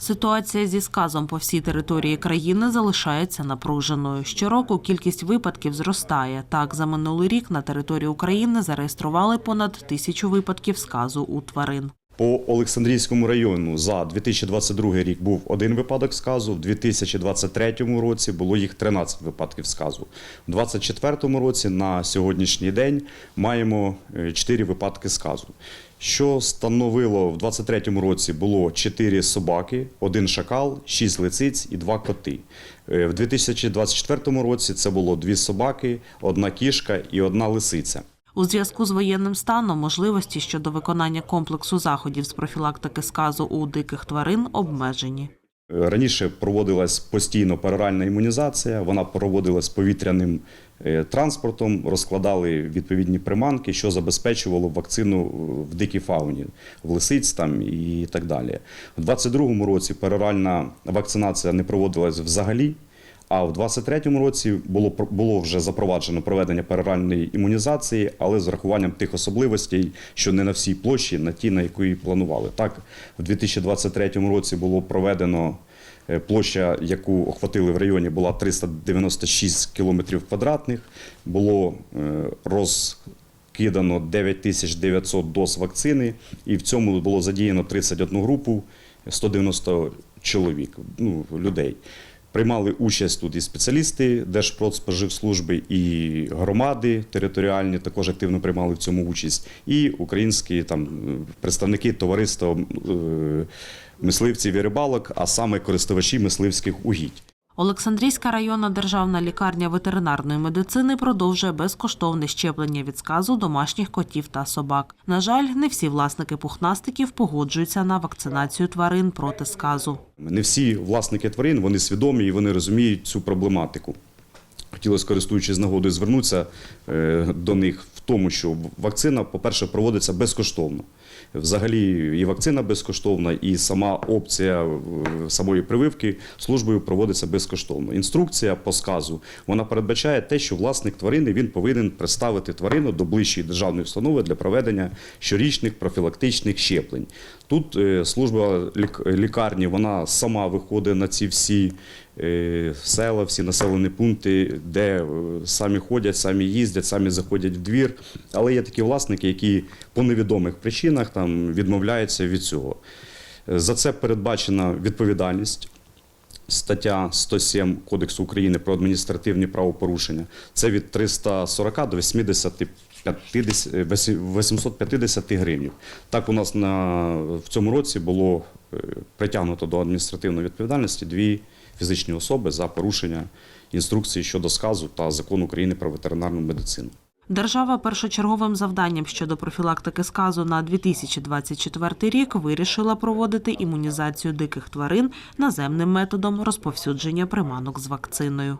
Ситуація зі сказом по всій території країни залишається напруженою. Щороку кількість випадків зростає. Так, за минулий рік на території України зареєстрували понад тисячу випадків сказу у тварин. По Олександрійському району за 2022 рік був один випадок сказу, в 2023 році було їх 13 випадків сказу. У 2024 році на сьогоднішній день маємо 4 випадки сказу. Що становило в 2023 році було 4 собаки, один шакал, 6 лисиць і 2 коти. Е, В 2024 році це було 2 собаки, одна кішка і одна лисиця. У зв'язку з воєнним станом можливості щодо виконання комплексу заходів з профілактики сказу у диких тварин обмежені. Раніше проводилась постійно пероральна імунізація, вона проводилась повітряним е, транспортом, розкладали відповідні приманки, що забезпечувало вакцину в дикій фауні, в лисиць там і так далі. У 2022 році пероральна вакцинація не проводилась взагалі. А в 23-му році було було вже запроваджено проведення пероральної імунізації, але з урахуванням тих особливостей, що не на всій площі, на ті, на якої планували. Так, в 2023 році було проведено е, площа, яку охватили в районі, була 396 кілометрів квадратних. Було е, розкидано 9900 доз вакцини, і в цьому було задіяно 31 групу, 190 чоловік, ну, людей. Приймали участь тут і спеціалісти Держпродспоживслужби, і громади територіальні також активно приймали в цьому участь, і українські там представники товариства е, мисливців і рибалок, а саме користувачі мисливських угідь. Олександрійська районна державна лікарня ветеринарної медицини продовжує безкоштовне щеплення від сказу домашніх котів та собак. На жаль, не всі власники пухнастиків погоджуються на вакцинацію тварин проти сказу. Не всі власники тварин вони свідомі і вони розуміють цю проблематику. Хотілося, користуючись нагодою, звернутися е, до них тому, що вакцина, по-перше, проводиться безкоштовно. Взагалі, і вакцина безкоштовна, і сама опція е, самої прививки службою проводиться безкоштовно. Інструкція по сказу вона передбачає те, що власник тварини він повинен представити тварину до ближчої державної установи для проведення щорічних профілактичних щеплень. Тут е, служба лікарні вона сама виходить на ці всі е, села, всі населені пункти, де е, самі ходять, самі їздять, самі заходять в двір. Але є такі власники, які по невідомих причинах там відмовляються від цього. За це передбачена відповідальність. Стаття 107 Кодексу України про адміністративні правопорушення. Це від 340 до 80 50 850 гривень. Так у нас на, в цьому році було е, притягнуто до адміністративної відповідальності дві фізичні особи за порушення інструкції щодо сказу та закону України про ветеринарну медицину. Держава першочерговим завданням щодо профілактики сказу на 2024 рік вирішила проводити імунізацію диких тварин наземним методом розповсюдження приманок з вакциною.